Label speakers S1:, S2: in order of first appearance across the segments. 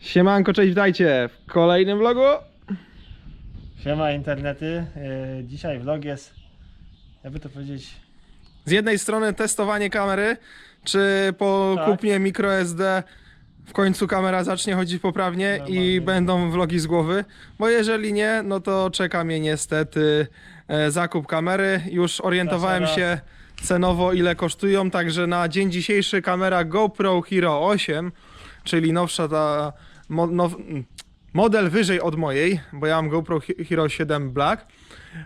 S1: Siemanko, cześć, witajcie w kolejnym vlogu.
S2: Siema internety. Yy, dzisiaj vlog jest, jakby to powiedzieć,
S1: Z jednej strony testowanie kamery, czy po
S2: Tak.
S1: kupnie microSD w końcu kamera zacznie chodzić poprawnie i
S2: Normalnie.
S1: będą vlogi z głowy, bo jeżeli nie, no to czeka mnie niestety e, zakup kamery. Już orientowałem się cenowo ile kosztują, także na dzień dzisiejszy kamera GoPro Hero 8, czyli nowsza ta mo, now, model wyżej od mojej, bo ja mam GoPro He- Hero 7 Black,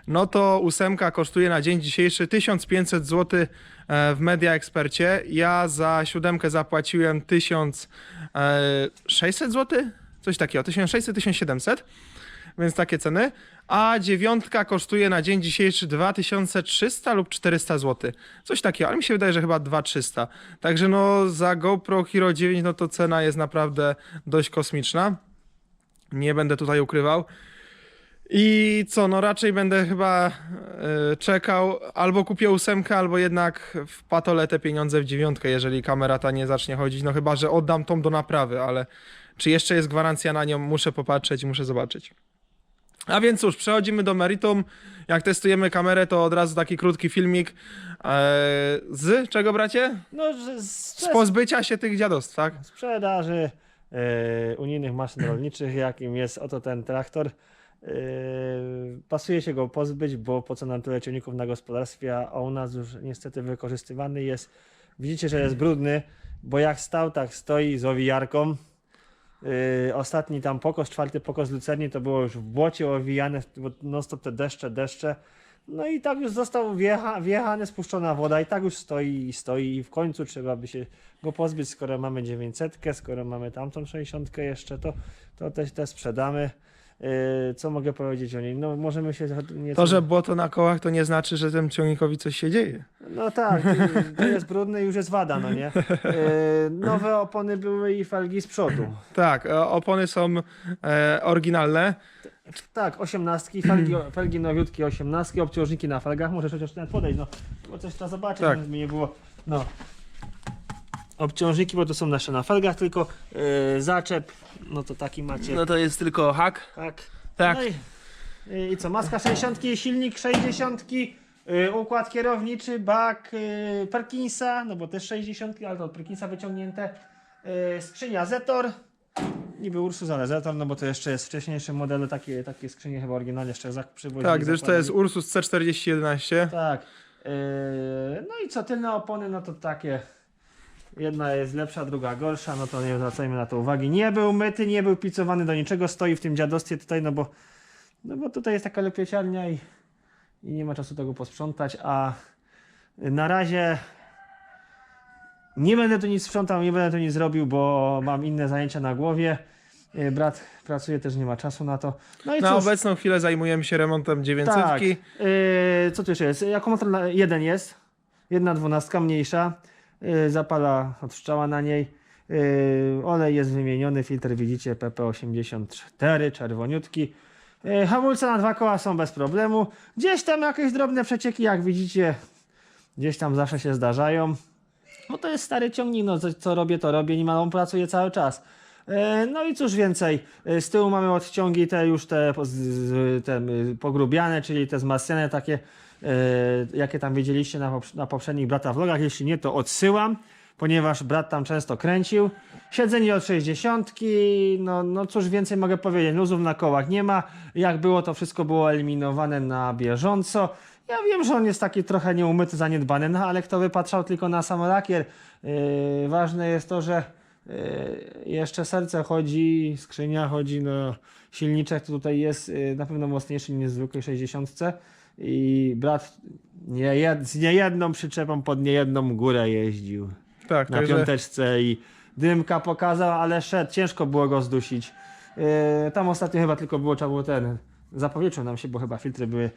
S1: no to ósemka kosztuje na dzień dzisiejszy 1500 zł e, w Media Expercie. Ja za siódemkę zapłaciłem 1600 zł, coś takiego, 1600-1700, więc takie ceny. A dziewiątka kosztuje na dzień dzisiejszy 2300 lub 400 zł. Coś takiego, ale mi się wydaje, że chyba 2300. Także no za GoPro Hero 9 no to cena jest naprawdę dość kosmiczna. Nie będę tutaj ukrywał. I co, no raczej będę chyba e, czekał, albo kupię ósemkę, albo jednak wpatolę te pieniądze w dziewiątkę, jeżeli kamera ta nie zacznie chodzić, no chyba, że oddam tą do naprawy, ale czy jeszcze jest gwarancja na nią, muszę popatrzeć, muszę zobaczyć. A więc cóż, przechodzimy do meritum. Jak testujemy kamerę, to od razu taki krótki filmik e, z czego bracie?
S2: no, że z,
S1: Z pozbycia się tych dziadostw, tak?
S2: sprzedaży yy, unijnych maszyn rolniczych, jakim jest oto ten traktor. Yy, pasuje się go pozbyć, bo po co nam tyle ciągników na gospodarstwie, a u nas już niestety wykorzystywany jest. Widzicie, że jest brudny, bo jak stał, tak stoi z owijarką. Yy, ostatni tam pokos, czwarty pokos lucerni to było już w błocie owijane, non stop te deszcze, deszcze. No i tak już został wjecha, wjechany, spuszczona woda i tak już stoi i stoi i w końcu trzeba by się go pozbyć, skoro mamy 900, skoro mamy tamtą 60 jeszcze, to, to też te sprzedamy. Yy, co mogę powiedzieć o niej? No możemy się nieco...
S1: To, że błoto na kołach, to nie znaczy, że tym ciągnikowi coś się dzieje.
S2: No tak, y, to jest brudne i już jest wada, no nie? Yy, nowe opony były i felgi z przodu.
S1: Tak, e, opony są e, oryginalne.
S2: Tak, osiemnastki, felgi, felgi nowiutkie, osiemnastki, obciążniki na felgach. Możesz chociaż ten podejść, no, bo coś trzeba zobaczyć,
S1: Tak.
S2: żeby nie było. No. Obciążniki, bo to są nasze na felgach, tylko yy, zaczep, no to taki macie.
S1: No to jest tylko hak.
S2: tak.
S1: Tak.
S2: No i, I co, maska 60, silnik 60, yy, układ kierowniczy, bak yy, Perkinsa, no bo też 60, ale to od Perkinsa wyciągnięte. Yy, skrzynia Zetor, niby Ursus, ale Zetor, no bo to jeszcze jest wcześniejszy model, takie, takie skrzynie chyba oryginalnie jeszcze przywozili.
S1: Tak, gdyż to jest Ursus C4011.
S2: Tak. Yy, no i co, tylne opony, no to takie. Jedna jest lepsza, druga gorsza, no to nie zwracajmy na to uwagi. Nie był myty, nie był picowany do niczego, stoi w tym dziadostwie tutaj, no bo, no bo tutaj jest taka lepieciarnia i, i nie ma czasu tego posprzątać, a na razie nie będę tu nic sprzątał, nie będę tu nic zrobił, bo mam inne zajęcia na głowie. Yy, Brat pracuje, też nie ma czasu na to. No i
S1: Na
S2: cóż,
S1: obecną chwilę zajmujemy się remontem 900.
S2: tak. Yy, co tu jeszcze jest? Akumulator na- jeden jest. Jedna dwunastka mniejsza. Yy, zapala od na niej. Yy, olej jest wymieniony. Filtr widzicie PP84, czerwoniutki. Yy, hamulce na dwa koła są bez problemu. Gdzieś tam jakieś drobne przecieki, jak widzicie, gdzieś tam zawsze się zdarzają. Bo to jest stary ciągnik, no co, robię, to robię, nie ma on pracuje cały czas. No i cóż więcej, z tyłu mamy odciągi te już te, te y, pogrubiane, czyli te wzmacniane takie, jakie tam widzieliście na, poprz- na poprzednich brata vlogach. Jeśli nie, to odsyłam, ponieważ brat tam często kręcił. Siedzenie od 60, no, no cóż więcej mogę powiedzieć, luzów na kołach nie ma. Jak było, to wszystko było eliminowane na bieżąco. Ja wiem, że on jest taki trochę nieumyty, zaniedbany, no ale kto by patrzał tylko na sam lakier. Yy, ważne jest to, że yy, jeszcze serce chodzi, skrzynia chodzi, no silniczek tutaj jest yy, na pewno mocniejszy niż zwykłej 60 i brat nie z niejedną przyczepą pod niejedną górę jeździł
S1: Tak,
S2: na
S1: także
S2: piąteczce i dymka pokazał, ale szedł, ciężko było go zdusić. Yy, tam ostatnio chyba tylko było, trzeba było ten, zapowietrzył nam się, bo chyba filtry były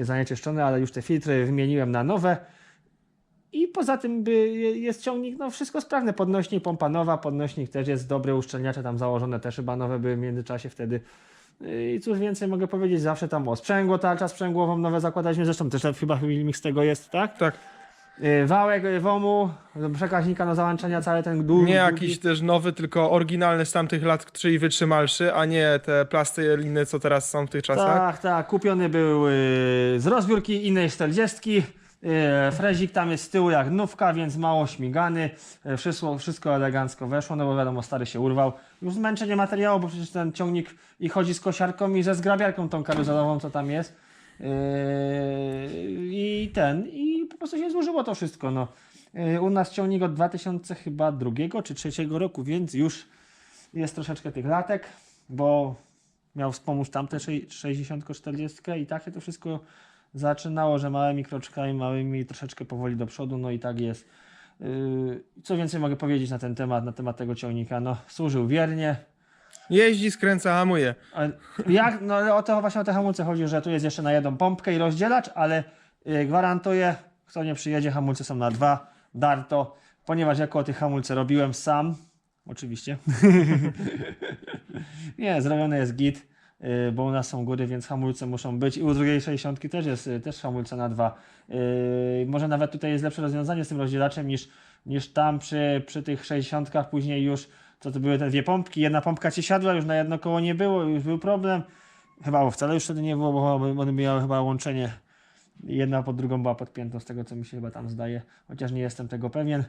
S2: zanieczyszczone, ale już te filtry wymieniłem na nowe. I poza tym by jest ciągnik, no wszystko sprawne, podnośnik, pompa nowa, podnośnik też jest dobry, uszczelniacze tam założone też chyba nowe były w międzyczasie wtedy. I cóż więcej mogę powiedzieć, zawsze tam o sprzęgło, tarcza sprzęgłową nowe zakładaliśmy, zresztą też chyba filmik z tego jest, tak?
S1: tak.
S2: Y, Wałek y, WOMU, przekaźnika do załączenia cały ten dół.
S1: Nie jakiś też nowy, tylko oryginalny z tamtych lat, czyli wytrzymalszy, a nie te plasteliny, co teraz są w tych czasach.
S2: Tak, tak. Kupiony był y, z rozbiórki innej 40. Y, frezik tam jest z tyłu jak nówka, więc mało śmigany. Y, wszystko, wszystko elegancko weszło, no bo wiadomo, stary się urwał. Już zmęczenie materiału, bo przecież ten ciągnik i chodzi z kosiarką i ze zgrabiarką tą karuzelową, co tam jest. Yy, I ten, i po prostu się złożyło to wszystko. No. U nas ciągnik od 2000 chyba drugiego czy trzeciego roku, więc już jest troszeczkę tych latek, bo miał wspomóc tamte 60-40 i tak się to wszystko zaczynało, że małymi kroczkami, małymi troszeczkę powoli do przodu, no i tak jest. Yy, Co więcej mogę powiedzieć na ten temat, na temat tego ciągnika? No, służył wiernie,
S1: Jeździ, skręca, hamuje.
S2: Jak, no ale o to właśnie o te hamulce chodzi, że tu jest jeszcze na jedną pompkę i rozdzielacz, ale y, gwarantuję, kto nie przyjedzie, hamulce są na dwa, darto, ponieważ jako tych hamulce robiłem sam, oczywiście. nie, zrobione jest git, bo u nas są góry, więc hamulce muszą być i u drugiej 60 też jest y, też hamulce na dwa. Y, może nawet tutaj jest lepsze rozwiązanie z tym rozdzielaczem niż, niż tam przy, przy tych 60 później już to, to były te dwie pompki, jedna pompka ci siadła, już na jedno koło nie było, już był problem. Chyba wcale już wtedy nie było, bo one miały chyba łączenie. Jedna pod drugą była podpięta, z tego co mi się chyba tam zdaje, chociaż nie jestem tego pewien.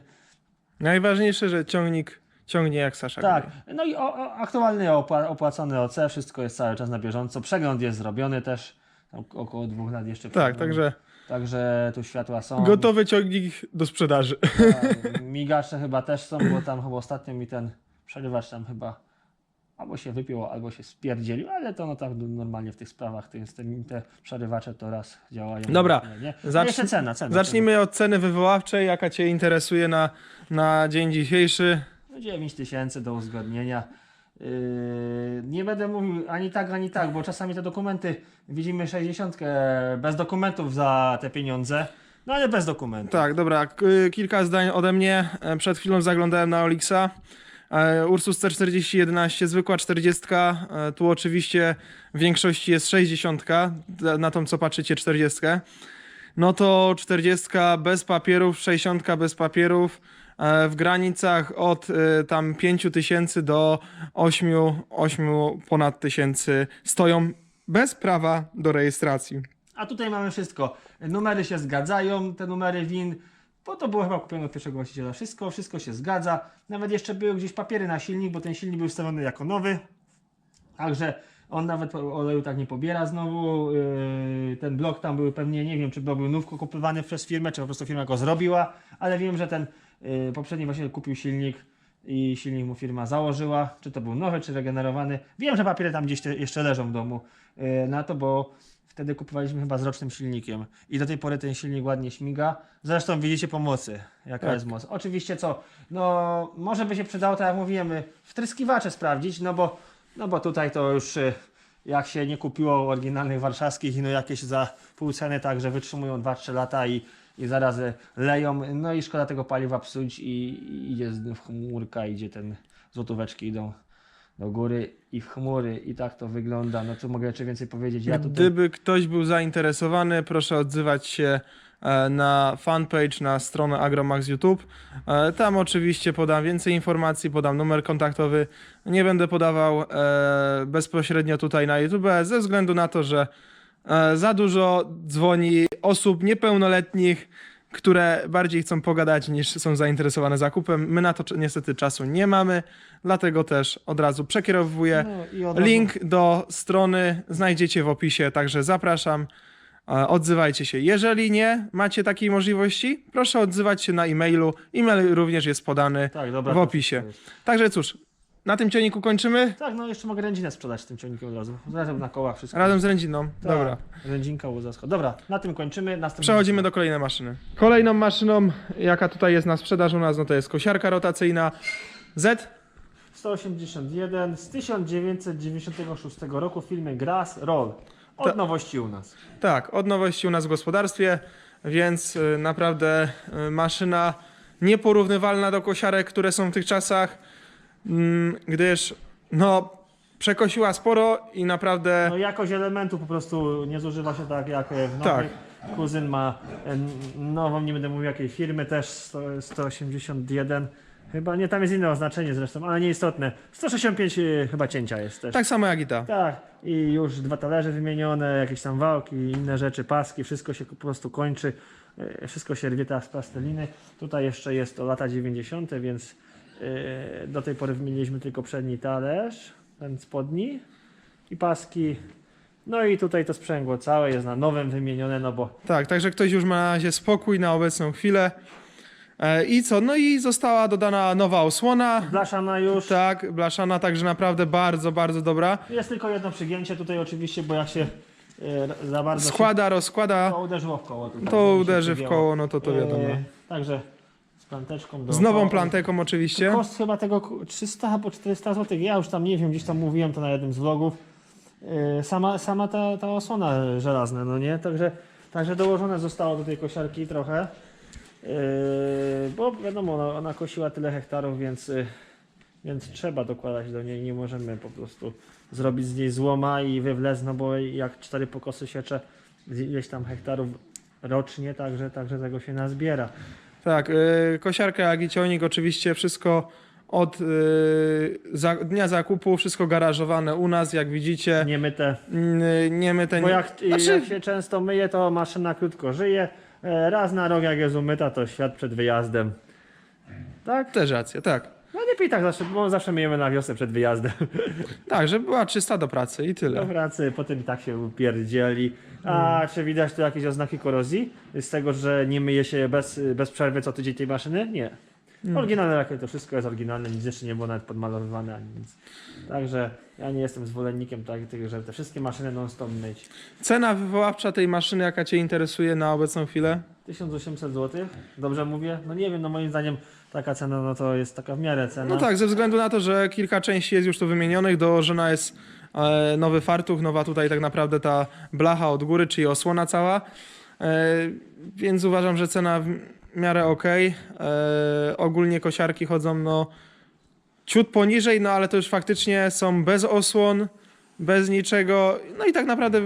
S1: Najważniejsze, że ciągnik ciągnie jak Sasza.
S2: Tak,
S1: Góry.
S2: no i o, o, aktualny opła- opłacony OC, wszystko jest cały czas na bieżąco. Przegląd jest zrobiony też, tam około dwóch lat jeszcze.
S1: Tak,
S2: przegląd.
S1: także
S2: Także tu światła są.
S1: gotowy ciągnik do sprzedaży.
S2: Tak, Migacze chyba też są, bo tam chyba ostatnio mi ten przerywacz tam chyba albo się wypił, albo się spierdzielił, ale to no tak normalnie w tych sprawach te, te, te przerywacze to raz działają.
S1: Dobra,
S2: nie, nie.
S1: zacznij-
S2: jeszcze cena, cena.
S1: Zacznijmy od ceny wywoławczej, jaka Cię interesuje na, na dzień dzisiejszy.
S2: Cena. 9 tysięcy do uzgodnienia. Yy, nie będę mówił ani tak, ani tak, bo czasami te dokumenty widzimy 60 bez dokumentów za te pieniądze, no ale bez dokumentów.
S1: Tak, dobra, k- kilka zdań ode mnie. E, Przed chwilą zaglądałem na Olixa. E, Ursus C4011, zwykła 40. e, Tu oczywiście w większości jest 60. d- Na tą, co patrzycie, 40. No to 40 bez papierów, 60 bez papierów. E, W granicach od e, tam 5000 do 8, 8 ponad tysięcy stoją bez prawa do rejestracji.
S2: A tutaj mamy wszystko. Numery się zgadzają, te numery win, bo to było chyba kupione od pierwszego właściciela. Wszystko, wszystko się zgadza. Nawet jeszcze były gdzieś papiery na silnik, bo ten silnik był wstawiony jako nowy. Także on nawet oleju tak nie pobiera znowu. Yy, ten blok tam był pewnie, nie wiem, czy był nówko kupowany przez firmę, czy po prostu firma go zrobiła, ale wiem, że ten poprzedni właściciel kupił silnik i silnik mu firma założyła, czy to był nowy, czy regenerowany. Wiem, że papiery tam gdzieś te, jeszcze leżą w domu yy, na to, bo wtedy kupowaliśmy chyba z rocznym silnikiem i do tej pory ten silnik ładnie śmiga. Zresztą widzicie po mocy, jaka
S1: Tak.
S2: jest moc. Oczywiście co, no może by się przydało, tak jak mówiłem, y, wtryskiwacze sprawdzić, no bo, no bo tutaj to już y, jak się nie kupiło oryginalnych warszawskich, no jakieś za pół ceny, tak, że wytrzymują 2-3 lata i, i zaraz y, leją, no i szkoda tego paliwa psuć i, i idzie w chmurka, idzie ten, złotóweczki idą do góry i w chmury i tak to wygląda, no tu mogę jeszcze więcej powiedzieć, ja tutaj...
S1: Gdyby ktoś był zainteresowany, proszę odzywać się e, na fanpage, na stronę Agromax YouTube. E, Tam oczywiście podam więcej informacji, podam numer kontaktowy. Nie będę podawał e, bezpośrednio tutaj na YouTube, ze względu na to, że za dużo dzwoni osób niepełnoletnich, które bardziej chcą pogadać niż są zainteresowane zakupem. My na to niestety czasu nie mamy, dlatego też od razu przekierowuję.
S2: No od razu-
S1: Link do strony znajdziecie w opisie, także zapraszam. E, Odzywajcie się. Jeżeli nie macie takiej możliwości, proszę odzywać się na e-mailu. E-mail również jest podany
S2: Tak, dobra,
S1: w opisie. Także cóż, na tym ciągniku kończymy.
S2: Tak, no jeszcze mogę rędzinę sprzedać z tym ciągnikiem od razu. Razem na kołach wszystko.
S1: Razem z Rędziną.
S2: Tak,
S1: Dobra.
S2: Rędzinka łozasko. Dobra, na tym kończymy. Następny
S1: Przechodzimy do kolejnej maszyny. Kolejną maszyną, jaka tutaj jest na sprzedaż u nas, no to jest kosiarka rotacyjna Z.
S2: 181 z 1996 roku w filmie Grass Roll. Od
S1: Ta-
S2: nowości u nas.
S1: Tak, od nowości u nas w gospodarstwie, więc y, naprawdę y, maszyna nieporównywalna do kosiarek, które są w tych czasach, gdyż no, przekosiła sporo i naprawdę
S2: No jakość elementu po prostu nie zużywa się tak jak w nowych.
S1: Tak.
S2: Kuzyn ma e, nową, nie będę mówił jakiej firmy, też 100, 181. Chyba, nie, tam jest inne oznaczenie zresztą, ale nieistotne. 165 e, chyba cięcia jest też.
S1: Tak samo jak i ta.
S2: Tak, i już dwa talerze wymienione, jakieś tam wałki, inne rzeczy, paski, wszystko się po prostu kończy, e, wszystko się rwie teraz z plasteliny. Tutaj jeszcze jest to lata 90., więc e, do tej pory wymieniliśmy tylko przedni talerz, ten spodni i paski. No i tutaj to sprzęgło całe jest na nowym wymienione, no bo
S1: Tak, także ktoś już ma na razie spokój na obecną chwilę. E, I co? No i została dodana nowa osłona.
S2: blaszana już.
S1: Tak, blaszana, także naprawdę bardzo, bardzo dobra.
S2: Jest tylko jedno przygięcie tutaj oczywiście, bo jak się e, za bardzo się
S1: Składa, rozkłada,
S2: to uderzyło w koło. Tutaj,
S1: to
S2: się
S1: uderzy w koło, no to to wiadomo.
S2: E, Także planteczką do
S1: Z nową planteką oczywiście.
S2: Koszt chyba tego ku- 300 albo 400 zł. Ja już tam nie wiem, gdzieś tam mówiłem to na jednym z vlogów. Yy, Sama, sama ta, ta osłona żelazna, no nie? Także, także dołożone zostało do tej kosiarki trochę. Yy, bo wiadomo, ona, ona kosiła tyle hektarów, więc, yy, więc trzeba dokładać do niej. Nie możemy po prostu zrobić z niej złoma i wywlec, no bo jak cztery pokosy siecze z ileś tam hektarów rocznie, także, także tego się nazbiera.
S1: Tak, y, kosiarka, ciągnik, oczywiście wszystko od y, za, dnia zakupu, wszystko garażowane u nas, jak widzicie.
S2: Nie myte.
S1: Y, nie my ten.
S2: Bo jak,
S1: Znaczy-
S2: jak się często myje, to maszyna krótko żyje. E, Raz na rok jak jest umyta, to świat przed wyjazdem. Tak?
S1: Też racja, tak.
S2: No lepiej tak zawsze, bo zawsze myjemy na wiosnę przed wyjazdem.
S1: Tak, żeby była czysta do pracy i
S2: Do
S1: tyle.
S2: pracy, potem i tak się upierdzieli. A czy widać tu jakieś oznaki korozji? Z tego, że nie myje się bez, bez przerwy co tydzień tej maszyny? Nie. Oryginalne lakier to wszystko jest oryginalne, nic jeszcze nie było nawet podmalowywane ani nic. Także ja nie jestem zwolennikiem tak, tego, że te wszystkie maszyny non-stop myć.
S1: Cena wywoławcza tej maszyny, jaka Cię interesuje na obecną chwilę?
S2: 1800 zł, dobrze mówię? No nie wiem, no moim zdaniem taka cena, no to jest taka w miarę cena.
S1: No tak, ze względu na to, że kilka części jest już tu wymienionych, dołożona jest nowy fartuch, nowa tutaj tak naprawdę ta blacha od góry, czyli osłona cała. E, więc uważam, że cena w miarę ok. E, ogólnie kosiarki chodzą no ciut poniżej, no ale to już faktycznie są bez osłon, bez niczego. No i tak naprawdę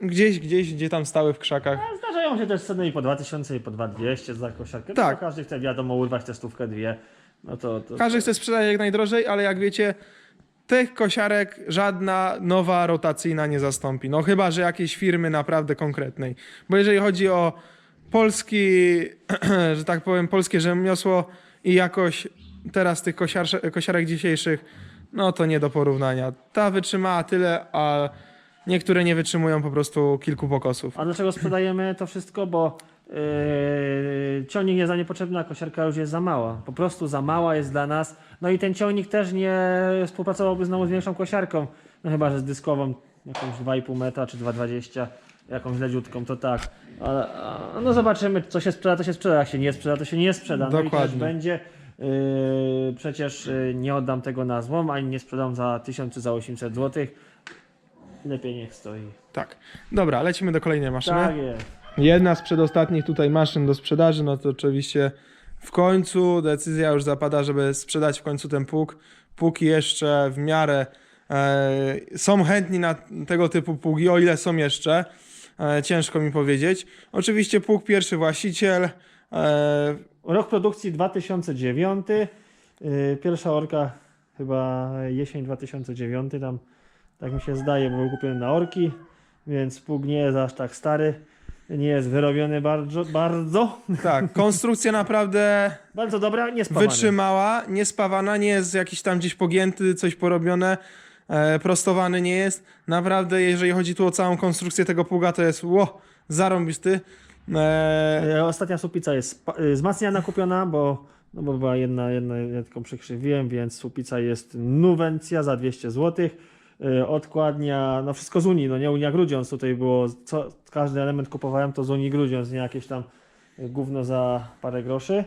S1: gdzieś, gdzieś, gdzie tam stały w krzakach.
S2: A Zdarzają się też ceny i po 2000 i po 2200 za kosiarkę.
S1: Tak.
S2: No, każdy chce wiadomo urwać tę stówkę, dwie. No to, to
S1: Każdy chce sprzedać jak najdrożej, ale jak wiecie, tych kosiarek żadna nowa rotacyjna nie zastąpi. No chyba, że jakiejś firmy naprawdę konkretnej. Bo jeżeli chodzi o polski, że tak powiem, polskie rzemiosło i jakość teraz tych kosiarze- kosiarek dzisiejszych, no to nie do porównania. Ta wytrzymała tyle, a niektóre nie wytrzymują po prostu kilku pokosów.
S2: A dlaczego sprzedajemy to wszystko? Bo yy, ciągnik jest za niepotrzebny, a kosiarka już jest za mała. Po prostu za mała jest dla nas. No i ten ciągnik też nie współpracowałby znowu z większą kosiarką. No chyba, że z dyskową jakąś 2,5 metra czy 2,20 jakąś leciutką, to tak. A, a, no zobaczymy, co się sprzeda, to się sprzeda, jak się nie sprzeda, to się nie sprzeda. No i też
S1: Dokładnie.
S2: będzie. Yy, przecież yy, nie oddam tego na złom, ani nie sprzedam za 1000 czy za 800 zł. Lepiej niech stoi.
S1: Tak. Dobra, lecimy do kolejnej maszyny.
S2: Tak jest.
S1: Jedna z przedostatnich tutaj maszyn do sprzedaży, no to oczywiście w końcu decyzja już zapada, żeby sprzedać w końcu ten pług. Póki jeszcze w miarę e, są chętni na tego typu pługi, o ile są jeszcze, e, ciężko mi powiedzieć. Oczywiście pług pierwszy właściciel, e,
S2: Rok produkcji 2009. Yy, Pierwsza orka chyba jesień 2009. Tam tak mi się zdaje, bo był kupiony na orki, więc pług nie jest aż tak stary. Nie jest wyrobiony bardzo, bardzo,
S1: tak, konstrukcja naprawdę
S2: bardzo dobra, nie spawany.
S1: wytrzymała, niespawana, nie jest jakiś tam gdzieś pogięty, coś porobione, e, prostowany nie jest. Naprawdę, jeżeli chodzi tu o całą konstrukcję tego pługa, to jest ło, zarąbisty. E,
S2: E, Ostatnia supica jest y, wzmacniana kupiona, bo, no bo była jedna, jedna, ja tylko przykrzywiłem, więc supica jest Nuwencja za 200 zł. Odkładnia, no wszystko z Unii, no nie Unia Grudziądz, tutaj było, co, każdy element kupowałem to z Unii Grudziądz, nie jakieś tam y, gówno za parę groszy.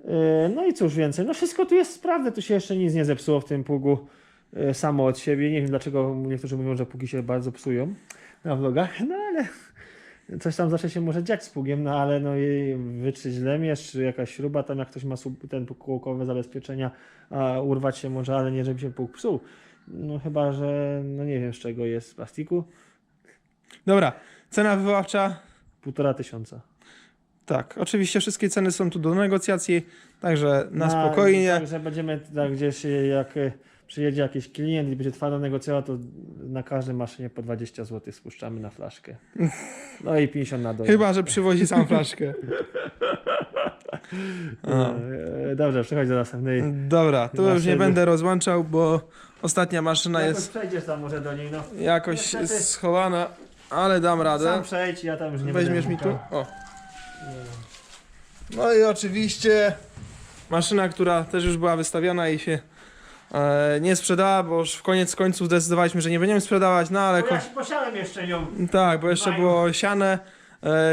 S2: Y, No i cóż więcej, no wszystko tu jest sprawne, tu się jeszcze nic nie zepsuło w tym pługu y, samo od siebie. Nie wiem dlaczego niektórzy mówią, że pługi się bardzo psują na vlogach, no ale coś tam zawsze się może dziać z pługiem, no ale no i wytrzeć lemierz, czy jakaś śruba tam, jak ktoś ma ten kółkowe zabezpieczenia, a urwać się może, ale nie żeby się pług psuł. No chyba, że no nie wiem z czego jest, z plastiku.
S1: dobra, cena wywoławcza
S2: półtora tysiąca.
S1: Tak, oczywiście wszystkie ceny są tu do negocjacji, także na spokojnie.
S2: Także będziemy tak gdzieś, e, jak e, przyjedzie jakiś klient i będzie twardo negocjował, to na każdej maszynie po 20 zł spuszczamy na flaszkę. No i 50 na dole.
S1: Chyba, że przywozi sam flaszkę. A.
S2: E, Dobrze, przechodź do następnej.
S1: Dobra, tu już nie będę rozłączał, bo ostatnia maszyna
S2: Jakoś
S1: jest
S2: przejdziesz tam może do niej, no.
S1: jakoś
S2: Niestety.
S1: schowana, ale dam
S2: Sam
S1: radę.
S2: przejdź, ja tam już nie
S1: Weźmiesz
S2: będę
S1: mi tu? O. No i oczywiście maszyna, która też już była wystawiona i się e, nie sprzedała, bo już w koniec końców zdecydowaliśmy, że nie będziemy sprzedawać, no ale...
S2: Bo
S1: Ko-
S2: ja się posiałem jeszcze nią.
S1: tak, bo jeszcze było siane,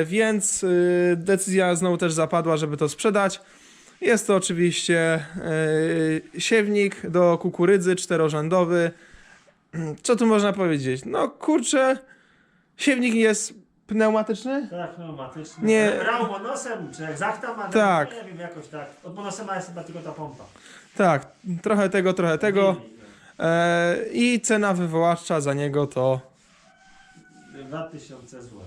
S1: więc y, decyzja znowu też zapadła, żeby to sprzedać. Jest to oczywiście e, siewnik do kukurydzy czterorzędowy. Co tu można powiedzieć? No kurczę, siewnik jest pneumatyczny?
S2: Tak, pneumatyczny.
S1: Nie.
S2: Brał monosem, czy jak zachta ma?
S1: Tak.
S2: Nie wiem, jakoś tak. Od monosema jest chyba tylko ta pompa.
S1: Tak, trochę tego, trochę tego. E, I cena wywoławcza za niego to
S2: no. 2000 zł.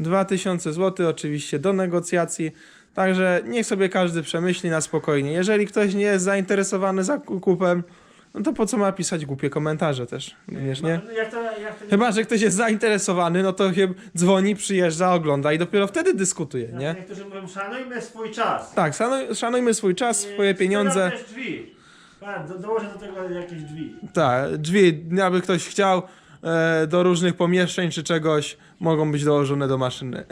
S1: 2000 zł, oczywiście do negocjacji. Także niech sobie każdy przemyśli na spokojnie. Jeżeli ktoś nie jest zainteresowany zakupem, no to po co ma pisać głupie komentarze też, również, nie?
S2: No, jak to, jak to
S1: Chyba, że ktoś jest zainteresowany, no to chyba dzwoni, przyjeżdża, ogląda i dopiero wtedy dyskutuje,
S2: Jak
S1: nie?
S2: Niektórzy mówią, szanujmy swój czas.
S1: Tak, szanuj, szanujmy swój czas, swoje pieniądze.
S2: Też drzwi. Tak, do, dołożę do tego jakieś drzwi.
S1: Tak, drzwi, aby ktoś chciał, do różnych pomieszczeń czy czegoś, mogą być dołożone do maszyny.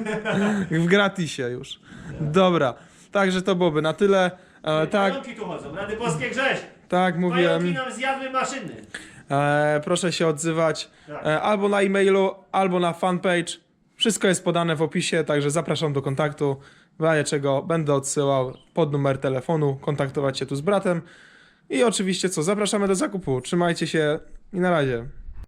S1: w gratisie już. Dobra, także to byłoby na tyle. E, tak,
S2: Pająki tu chodzą, rady boskie grześ.
S1: tak,
S2: Pająki
S1: mówiłem.
S2: nam zjadły maszyny.
S1: E, proszę się odzywać
S2: Tak.
S1: e, albo na e-mailu, albo na fanpage. Wszystko jest podane w opisie, także zapraszam do kontaktu. W razie czego będę odsyłał pod numer telefonu, kontaktować się tu z bratem. I oczywiście co, zapraszamy do zakupu. Trzymajcie się i na razie.